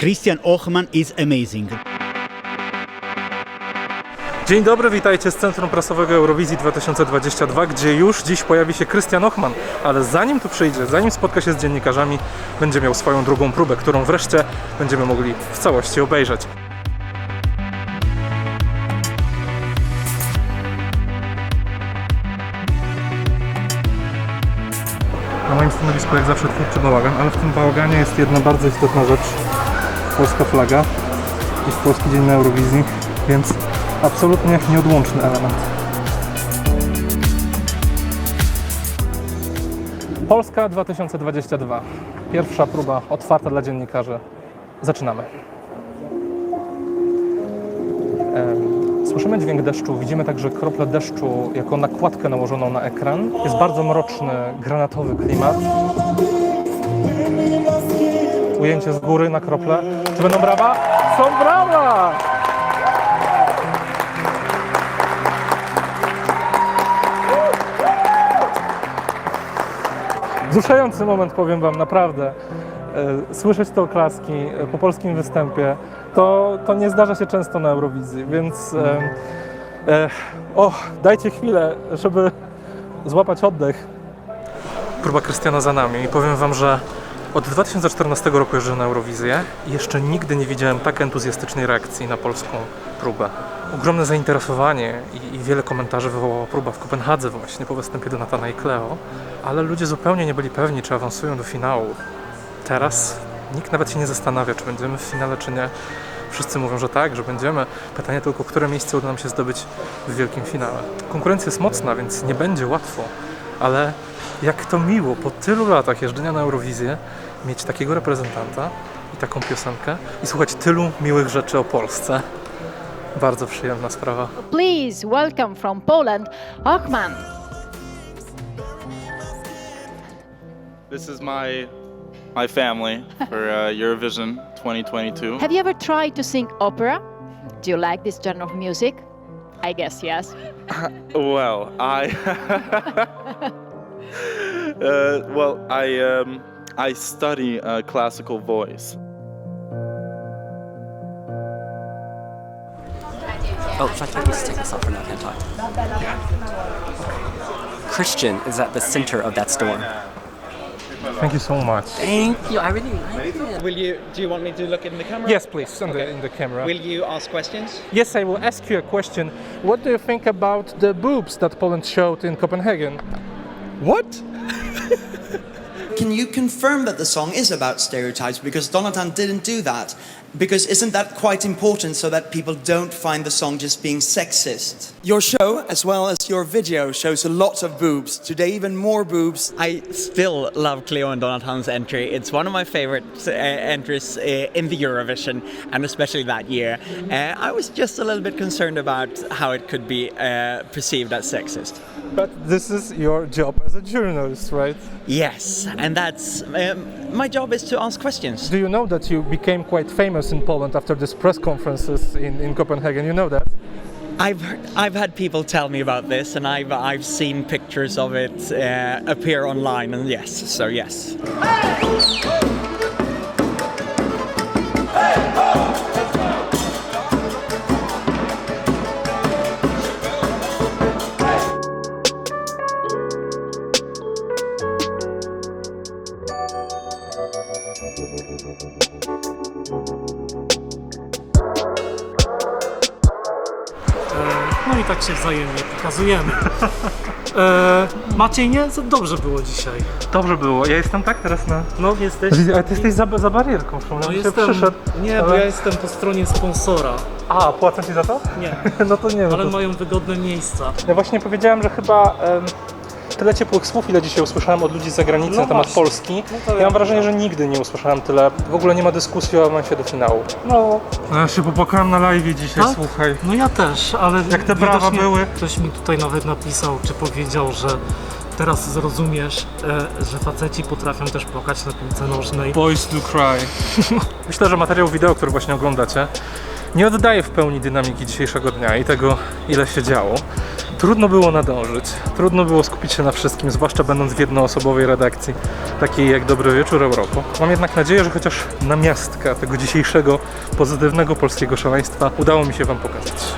Christian Ochman is amazing. Dzień dobry, witajcie z Centrum Prasowego Eurowizji 2022, gdzie już dziś pojawi się Krystian Ochman, ale zanim tu przyjdzie, zanim spotka się z dziennikarzami, będzie miał swoją drugą próbę, którą wreszcie będziemy mogli w całości obejrzeć. Na moim stanowisku jak zawsze twórczy bałagan, ale w tym bałaganie jest jedna bardzo istotna rzecz. Polska flaga. Jest Polski Dzień na Eurowizji, więc absolutnie nieodłączny element. Polska 2022. Pierwsza próba otwarta dla dziennikarzy. Zaczynamy. Słyszymy dźwięk deszczu, widzimy także krople deszczu jako nakładkę nałożoną na ekran. Jest bardzo mroczny, granatowy klimat. Ujęcie z góry na krople. Czy będą brawa? Są brawa! Wzruszający moment, powiem Wam, naprawdę. E, Słyszeć te oklaski e, po polskim występie, to, to nie zdarza się często na Eurowizji, więc e, e, o, dajcie chwilę, żeby złapać oddech. Próba Krystiana za nami i powiem Wam, że od 2014 roku jeżdżę na Eurowizję i jeszcze nigdy nie widziałem tak entuzjastycznej reakcji na polską próbę. Ogromne zainteresowanie i, i wiele komentarzy wywołała próba w Kopenhadze właśnie po występie Donatana i Cleo, ale ludzie zupełnie nie byli pewni, czy awansują do finału. Teraz nikt nawet się nie zastanawia, czy będziemy w finale, czy nie. Wszyscy mówią, że tak, że będziemy. Pytanie tylko, które miejsce uda nam się zdobyć w wielkim finale. Konkurencja jest mocna, więc nie będzie łatwo, ale jak to miło po tylu latach jeżdżenia na Eurowizję mieć takiego reprezentanta i taką piosenkę i słuchać tylu miłych rzeczy o Polsce. Bardzo przyjemna sprawa. Please welcome from Poland, Ochman. This is my my family for uh, Eurovision 2022. Have you ever tried to sing opera? Do you like this genre of music? I guess yes. Well, I uh, well I um, I study uh, classical voice. Oh, should I take this, take this off for now? Can't talk. Christian is at the center of that storm. Thank you so much. Thank you. I really like it. Will you? Do you want me to look in the camera? Yes, please, in, the, in the camera. Will you ask questions? Yes, I will ask you a question. What do you think about the boobs that Poland showed in Copenhagen? What? Can you confirm that the song is about stereotypes? Because Donatan didn't do that. Because isn't that quite important so that people don't find the song just being sexist? Your show, as well as your video, shows a lot of boobs. Today, even more boobs. I still love Cleo and Donatan's entry. It's one of my favorite uh, entries uh, in the Eurovision, and especially that year. Uh, I was just a little bit concerned about how it could be uh, perceived as sexist. But this is your job as a journalist, right? Yes, and that's um, my job is to ask questions. Do you know that you became quite famous in Poland after these press conferences in, in Copenhagen? You know that? I've I've had people tell me about this, and I've I've seen pictures of it uh, appear online, and yes, so yes. No i tak się wzajemnie pokazujemy. E, Maciej, nie? Dobrze było dzisiaj. Dobrze było. Ja jestem tak teraz na... No jesteś... Ale ty jesteś za, za barierką. No jestem... przyszedł. Nie, bo ale- ja jestem po stronie sponsora. A, płacą ci za to? Nie, No to nie wiem. ale to... mają wygodne miejsca. Ja właśnie powiedziałem, że chyba em, tyle ciepłych słów, ile dzisiaj usłyszałem od ludzi z zagranicy No na temat właśnie. Polski. No ja mam wrażenie, że nigdy nie usłyszałem tyle. W ogóle nie ma dyskusji o awansie do finału. No, Ja się popłakałem na live dzisiaj, Tak? słuchaj. no ja też, ale Jak te brawa były. Ktoś mi tutaj nawet napisał, czy powiedział, że teraz zrozumiesz, e, że faceci potrafią też płakać na piłce nożnej. Boys do cry. Myślę, że materiał wideo, który właśnie oglądacie, nie oddaje w pełni dynamiki dzisiejszego dnia i tego, ile się działo. Trudno było nadążyć, trudno było skupić się na wszystkim, zwłaszcza będąc w jednoosobowej redakcji, takiej jak Dobry Wieczór Europo. Mam jednak nadzieję, że chociaż namiastka tego dzisiejszego pozytywnego polskiego szaleństwa udało mi się Wam pokazać.